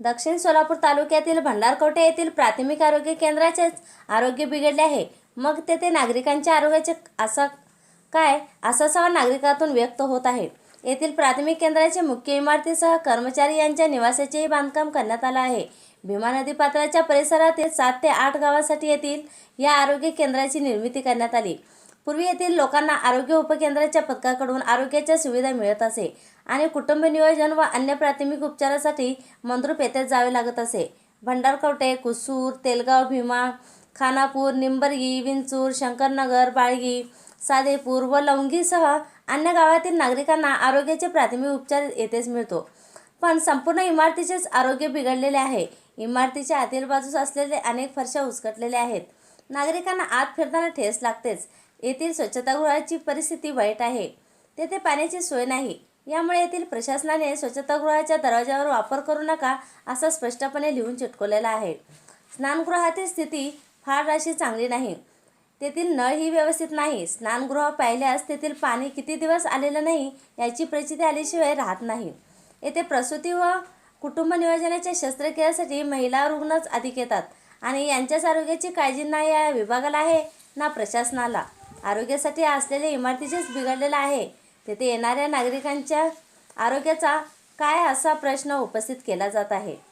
दक्षिण सोलापूर तालुक्यातील भंडारकोटे येथील प्राथमिक आरोग्य केंद्राचेच आरोग्य बिघडले आहे. मग तेथे नागरिकांच्या आरोग्याचे असा काय असा सवाल नागरिकातून व्यक्त होत आहे. येथील प्राथमिक केंद्राचे मुख्य इमारतीसह कर्मचारी यांच्या निवासाचेही बांधकाम करण्यात आलं आहे. भीमा नदी पात्राच्या परिसरातील सात ते आठ गावासाठी येथील या आरोग्य केंद्राची निर्मिती करण्यात आली. पूर्वी येथील लोकांना आरोग्य उपकेंद्राच्या पथकाकडून आरोग्याच्या सुविधा मिळत असे आणि कुटुंब नियोजन व अन्य प्राथमिक उपचारासाठी मंद्रुप येथे जावे लागत असे. भंडारकवटे कुसूर तेलगाव भीमा खानापूर निंबर्गी विंचूर शंकरनगर बाळगी सादेपूर व लवंगीसह अन्य गावातील नागरिकांना आरोग्याचे प्राथमिक उपचार येथेच मिळतो. पण संपूर्ण इमारतीचेच आरोग्य बिघडलेले आहे. इमारतीच्या आतील बाजूस असलेले अनेक फरशा उचकटलेल्या आहेत. नागरिकांना आत फिरताना ठेस लागतेच. येथील स्वच्छतागृहाची परिस्थिती वाईट आहे. तेथे पाण्याची सोय नाही. यामुळे येथील प्रशासनाने स्वच्छतागृहाच्या दरवाजावर वापर करू नका असं स्पष्टपणे लिहून चिटकवलेलं आहे. स्नानगृहातील स्थिती फार अशी चांगली नाही. तेथील नळही व्यवस्थित नाही. स्नानगृह पाहिल्यास तेथील पाणी किती दिवस आलेलं नाही याची प्रचिती आल्याशिवाय राहत नाही. येथे प्रसूती व कुटुंब नियोजनाच्या शस्त्रक्रियासाठी महिला रुग्णच अधिक येतात आणि यांच्याच आरोग्याची काळजी ना या विभागाला आहे ना प्रशासनाला. आरोग्यासाठी असलेल्या इमारतीचेच बिघडलेलं आहे. तेथे येणाऱ्या नागरिकांच्या आरोग्याचा काय असा प्रश्न उपस्थित केला जात आहे?